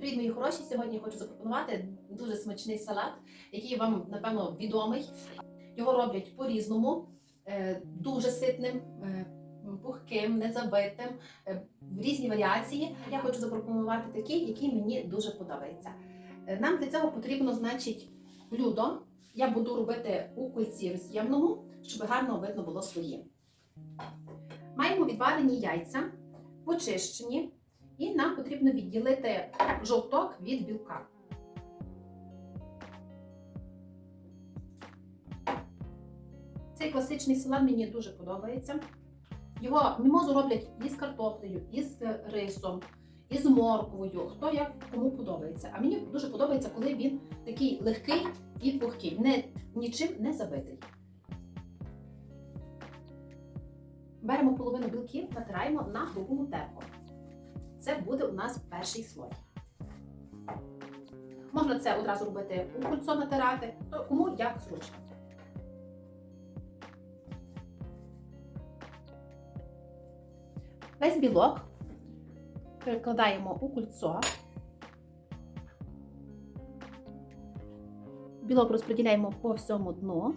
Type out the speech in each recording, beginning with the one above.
Привіт, мої хороші! Сьогодні я хочу запропонувати дуже смачний салат, який вам, напевно, відомий. Його роблять по-різному, е, дуже ситним, е, пухким, незабитим, е, в різні варіації. Я хочу запропонувати такий, який мені дуже подобається. Нам для цього потрібно, значить, блюдо. Я буду робити у кульці роз'ємному, щоб гарно видно було свої. Маємо відварені яйця, почищені. І нам потрібно відділити жовток від білка. Цей класичний салат мені дуже подобається. Його мімозу роблять із картоплею, із рисом, із морквою. Хто як кому подобається. А мені дуже подобається, коли він такий легкий і пухкий, не, нічим не забитий. Беремо половину білків, натираємо на грубому терку. Це буде у нас перший слой. Можна це одразу робити у кольцо натирати, кому як зручно. Весь білок перекладаємо у кольцо. Білок розподіляємо по всьому дну.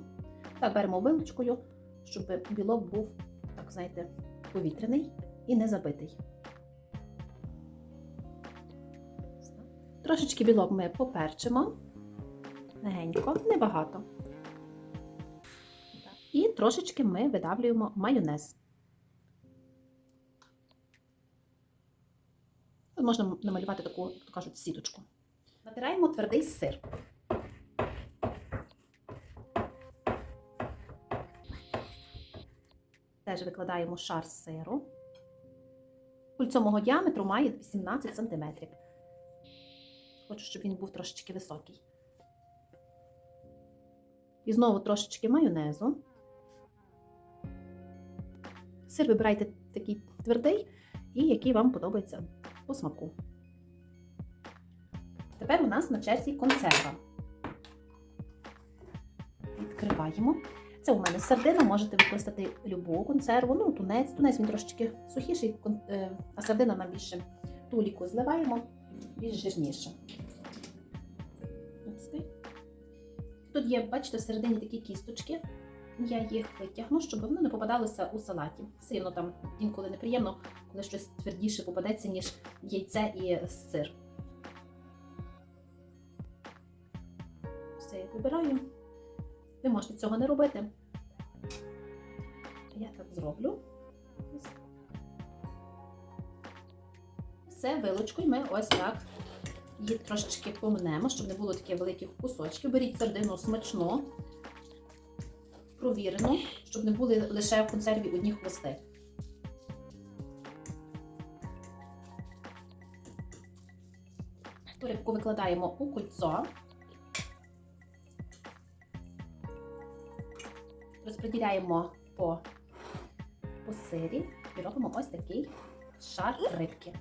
Так беремо вилочкою, щоб білок був, так знаєте, повітряний і не забитий. Трошечки білок ми поперчимо легенько, небагато. І трошечки ми видавлюємо майонез. Тут можна намалювати таку, як то кажуть, сіточку. Натираємо твердий сир. Теж викладаємо шар сиру. Кульцо мого діаметру має 18 см. Хочу, щоб він був трошечки високий. І знову трошечки майонезу. Сир вибирайте такий твердий і який вам подобається по смаку. Тепер у нас на черзі консерва. Відкриваємо. Це у мене сардина, можете використати любу консерву. Ну, тунець. Тунець він трошечки сухіший, е, а сардина нам більше туліку зливаємо більш жирніше. Тут є, бачите, всередині такі кісточки. Я їх витягну, щоб вони не попадалися у салаті. Все одно там інколи неприємно, коли щось твердіше попадеться, ніж яйце і сир. Все, я вибираю. Ви можете цього не робити. Я так зроблю. Все, вилочкою ми ось так її трошечки помнемо, щоб не було таких великих кусочків. Беріть сардину смачну, провірену, щоб не були лише в консерві одні хвости. Рибку викладаємо у кольцо. Розподіляємо по, по сирі і робимо ось такий шар рибки.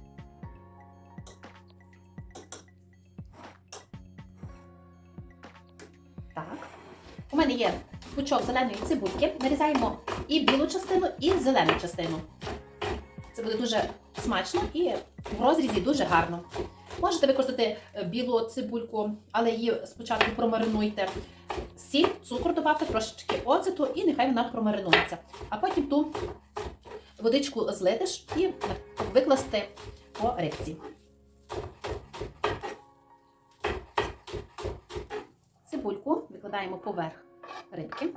Мене є пучок зеленої цибульки. Нарізаємо і білу частину, і зелену частину. Це буде дуже смачно і в розрізі дуже гарно. Можете використати е, білу цибульку, але її спочатку промаринуйте. Сіль, цукор додавте, трошечки оцету, і нехай вона промаринується. А потім ту водичку злитиш і викласти по рибці. Цибульку викладаємо поверх рибки.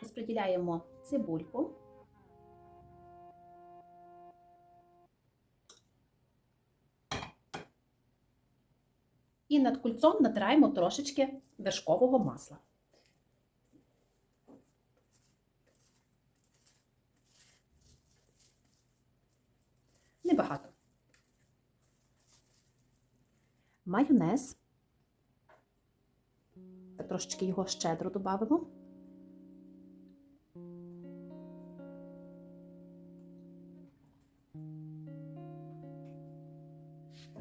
Розподіляємо цибульку. І над кульцом натираємо трошечки вершкового масла. Небагато. Майонез. Трошечки його щедро додамо.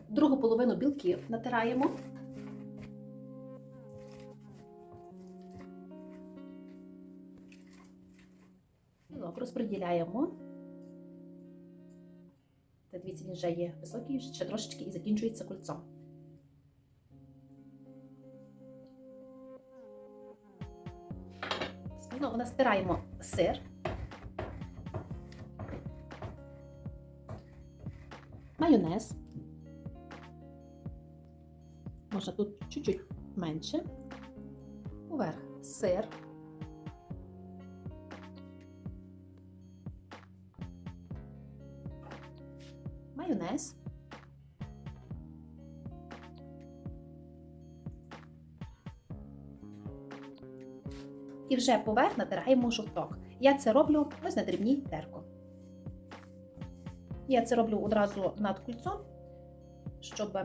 Другу половину білків натираємо. білок розподіляємо. Та дивіться, він вже є високий, ще трошечки і закінчується кольцом. Знову настираємо сир. Майонез. Можна тут чуть-чуть менше. Поверх сир. Майонез. І вже поверх натираємо жовток. Я це роблю ось на дрібній терку. Я це роблю одразу над кульцом, щоб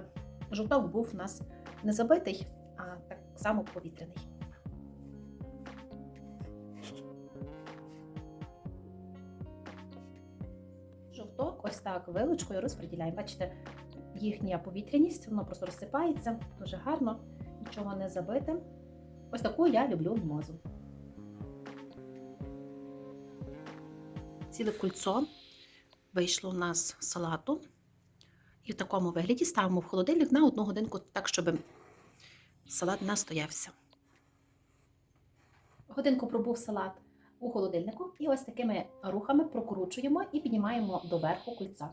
жовток був у нас не забитий, а так само повітряний. Жовток ось так вилочкою розподіляємо. Бачите, їхня повітряність, воно просто розсипається дуже гарно, нічого не забите. Ось таку я люблю мімозу. Ціле кульцо вийшло у нас салату. І в такому вигляді ставимо в холодильник на одну годинку, так, щоб салат настоявся. Годинку пробув салат у холодильнику, і ось такими рухами прокручуємо і піднімаємо до верху кульця.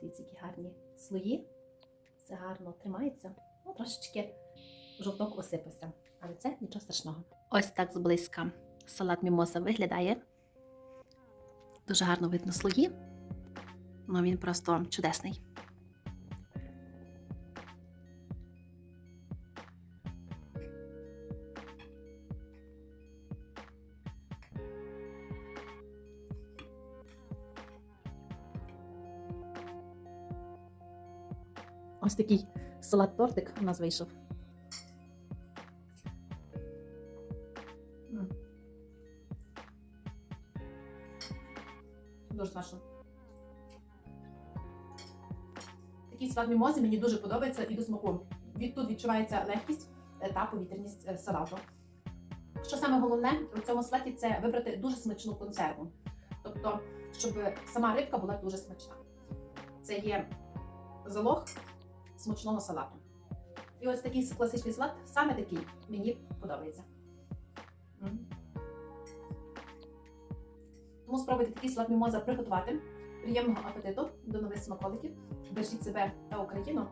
Дивіться, які гарні слої. Все гарно тримається. Ну, трошечки жовток осипався, але це нічого страшного. Ось так зблизька салат мімоза виглядає. Дуже гарно видно слої. Ну, він просто чудесний. Ось такий салат-тортик у нас вийшов. Дуже смачно. Такий салат мімози мені дуже подобається і до смаку. Від тут відчувається легкість е, та повітряність е, салату. Що саме головне у цьому салаті це вибрати дуже смачну консерву. Тобто, щоб сама рибка була дуже смачна. Це є залог смачного салату. І ось такий класичний салат, саме такий мені подобається. Тому спробуйте такий салат мімоза приготувати. Приємного апетиту, до нових смаколиків. Бережіть себе та Україну.